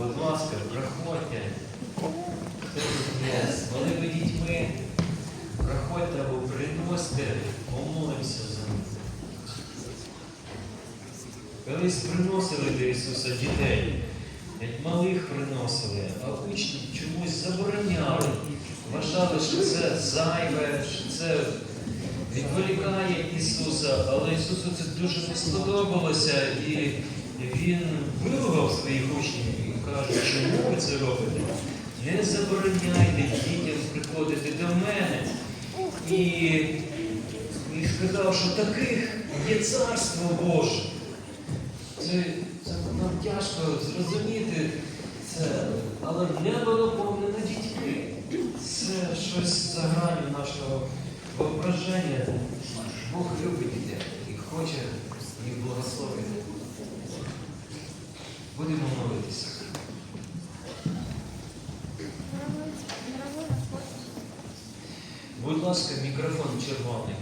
будь ласка, проходьте. З малими дітьми. Проходьте або приносьте, помолимося за них. Колись приносили до Ісуса дітей, як малих приносили, а учні чомусь забороняли. Вважали, що це зайве, що це відволікає Ісуса, але Ісусу це дуже не сподобалося, і Він виругав своїх учнів і каже, чому ви це робите? Не забороняйте дітям приходити до мене. І, і сказав, що таких є царство Боже. Це, це нам тяжко зрозуміти це, але небо наповнено дітьми. Це щось за гранью нашого воображення. Бог любить дітей і хоче їх благословити. Будемо молитися. Будь ласка, мікрофон червоний.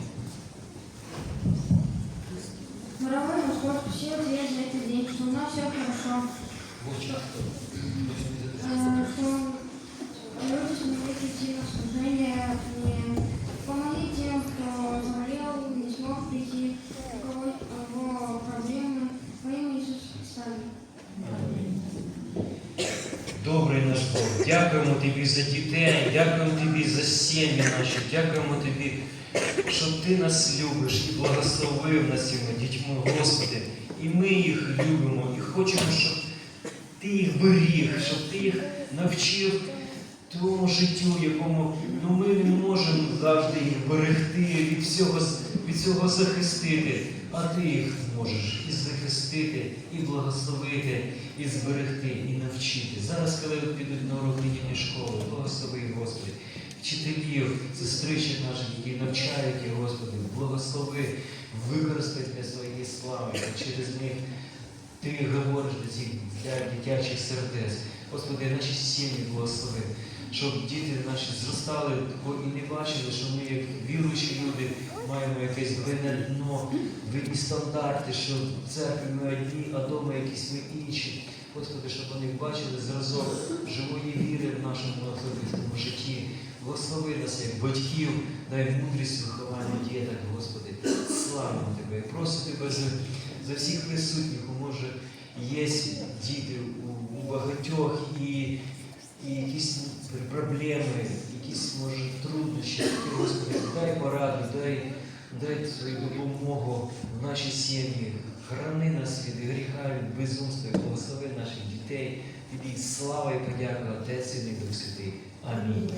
Мировой Господь, все ответ за этот день, что у нас все хорошо, Бог Бог, дякуємо Тобі за дітей, дякуємо Тобі за сім'ї наші, дякуємо Тобі, що Ти нас любиш і благословив нас цими дітьми, Господи. І ми їх любимо і хочемо, щоб Ти їх беріг, щоб Ти їх навчив тому життю, якому ну, ми не можемо завжди їх берегти, від всього, від всього захистити, а Ти їх можеш і захистити, і благословити, і зберегти, і навчити. Зараз, коли підуть на урок недільної школи, благослови, Господи, вчителів, сестричок наших, які навчають їх, Господи, благослови, використай для своєї слави, через них ти говориш до цих для дитячих сердець. Господи, наші сім'ї благослови, щоб діти наші зростали і не бачили, що ми, як віруючі люди, маємо якесь двойне дно, двійні стандарти, що в церкві ми одні, а вдома якісь ми інші. Господи, щоб вони бачили зразок живої віри в нашому особистому житті. Благослови нас як батьків, дай мудрість виховання діток, Господи. Славимо Тебе. І Просимо Тебе за, за всіх присутніх, може є діти у, у багатьох і, і якісь проблеми, якісь може труднощі. Господи, дай пораду, дай, дай свою допомогу в нашій сім'ї. Храни нас від гріха, від безумства, благослови наших дітей. Тобі слава і подяка, Отець і Дух Святий. Амінь.